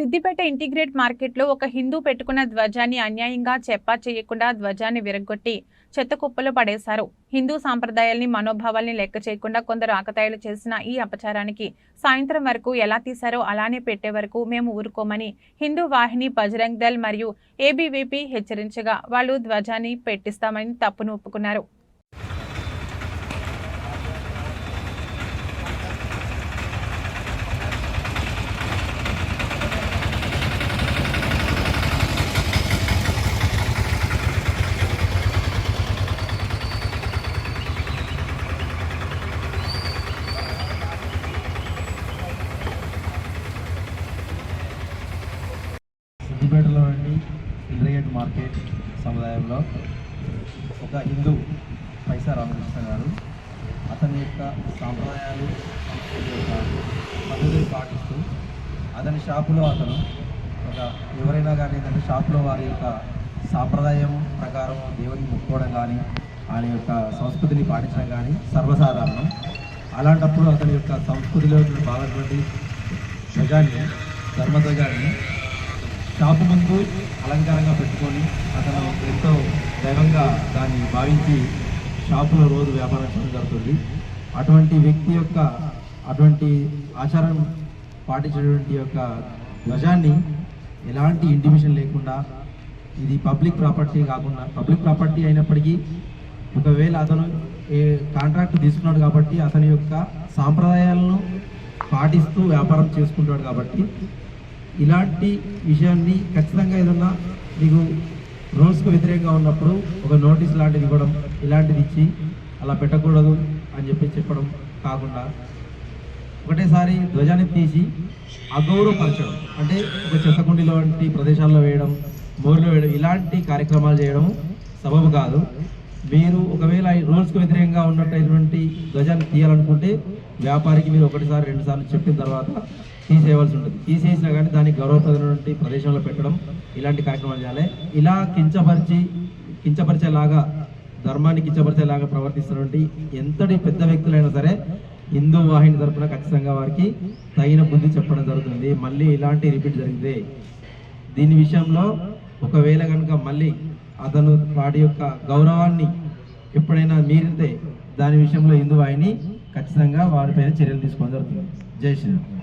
Siddipet integrate మార్కెట్లో ఒక హిందూ పెట్టుకున్న ధ్వజాన్ని అన్యాయంగా చెప్పా చేయకుండా ధ్వజాన్ని విరగొట్టి చెత్త కుప్పలు పడేశారు. హిందూ సాంప్రదాయాల్ని మనోభావాల్ని లెక్క చేయకుండా కొందరు ఆకతాయిలు చేసిన ఈ అపచారానికి సాయంత్రం వరకు ఎలా తీశారో అలానే పెట్టే వరకు మేము ఊరుకోమని హిందూ వాహిని బజరంగ్ దళ్ మరియు ఏబీవీపీ హెచ్చరించగా వాళ్ళు ధ్వజాన్ని పెట్టిస్తామని తప్పును ఒప్పుకున్నారు. సిద్దిపేటలోని ఇంద్రగేట్ మార్కెట్ సముదాయంలో ఒక హిందూ పైసా రామకృష్ణ గారు. అతని యొక్క సాంప్రదాయాలు సంస్కృతి యొక్క పద్ధతులు పాటిస్తూ అతని షాపులో అతను ఒక ఎవరైనా కానీ అతని షాపులో వారి యొక్క సాంప్రదాయం ప్రకారం దేవుని ముక్కోవడం కానీ ఆయన యొక్క సంస్కృతిని పాటించడం కానీ సర్వసాధారణం. అలాంటప్పుడు అతని యొక్క సంస్కృతిలో భాగమైనటువంటి ధ్వజాన్ని ధర్మధ్వజాన్ని షాపు ముందు అలంకారంగా పెట్టుకొని అతను ఎంతో దైవంగా దాన్ని భావించి షాపులో రోజు వ్యాపారం చేయడం జరుగుతుంది. అటువంటి వ్యక్తి యొక్క అటువంటి ఆచారం పాటించేటువంటి యొక్క ధ్వజాన్ని ఎలాంటి ఇంటిమేషన్ లేకుండా ఇది పబ్లిక్ ప్రాపర్టీ కాకుండా పబ్లిక్ ప్రాపర్టీ అయినప్పటికీ ఒకవేళ అతను ఏ కాంట్రాక్ట్ తీసుకున్నాడు కాబట్టి అతని యొక్క సాంప్రదాయాలను పాటిస్తూ వ్యాపారం చేసుకుంటాడు కాబట్టి ఇలాంటి విషయాన్ని ఖచ్చితంగా ఏదన్నా మీకు రూల్స్కు వ్యతిరేకంగా ఉన్నప్పుడు ఒక నోటీస్ లాంటిది ఇవ్వడం ఇలాంటిది ఇచ్చి అలా పెట్టకూడదు అని చెప్పి చెప్పడం కాకుండా ఒకటేసారి ధ్వజాన్ని తీసి అగౌరవపరచడం అంటే ఒక చెత్తకుండి లాంటి ప్రదేశాల్లో వేయడం మోరిలో వేయడం ఇలాంటి కార్యక్రమాలు చేయడం సబబు కాదు. మీరు ఒకవేళ రూల్స్కు వ్యతిరేకంగా ఉన్నటువంటి ధ్వజాన్ని తీయాలనుకుంటే వ్యాపారికి మీరు ఒకటిసారి రెండుసార్లు చెప్పిన తర్వాత తీసేయవలసి ఉంటుంది. తీసేసినా కానీ దానికి గౌరవప్రదమైనటువంటి ప్రదేశంలో పెట్టడం ఇలాంటి కార్యక్రమాలు చేయాలి. ఇలా కించపరిచి కించపరిచేలాగా ధర్మాన్ని కించపరిచేలాగా ప్రవర్తిస్తున్నటువంటి ఎంతటి పెద్ద వ్యక్తులైనా సరే హిందూ వాహిని తరఫున ఖచ్చితంగా వారికి తగిన బుద్ధి చెప్పడం జరుగుతుంది. మళ్ళీ ఇలాంటి రిపీట్ జరిగింది దీని విషయంలో ఒకవేళ కనుక మళ్ళీ అతను వాడి యొక్క గౌరవాన్ని ఎప్పుడైనా మీరితే దాని విషయంలో హిందూ వాహిని ఖచ్చితంగా వారిపైన చర్యలు తీసుకోవడం జరుగుతుంది. జై శ్రీరామ్.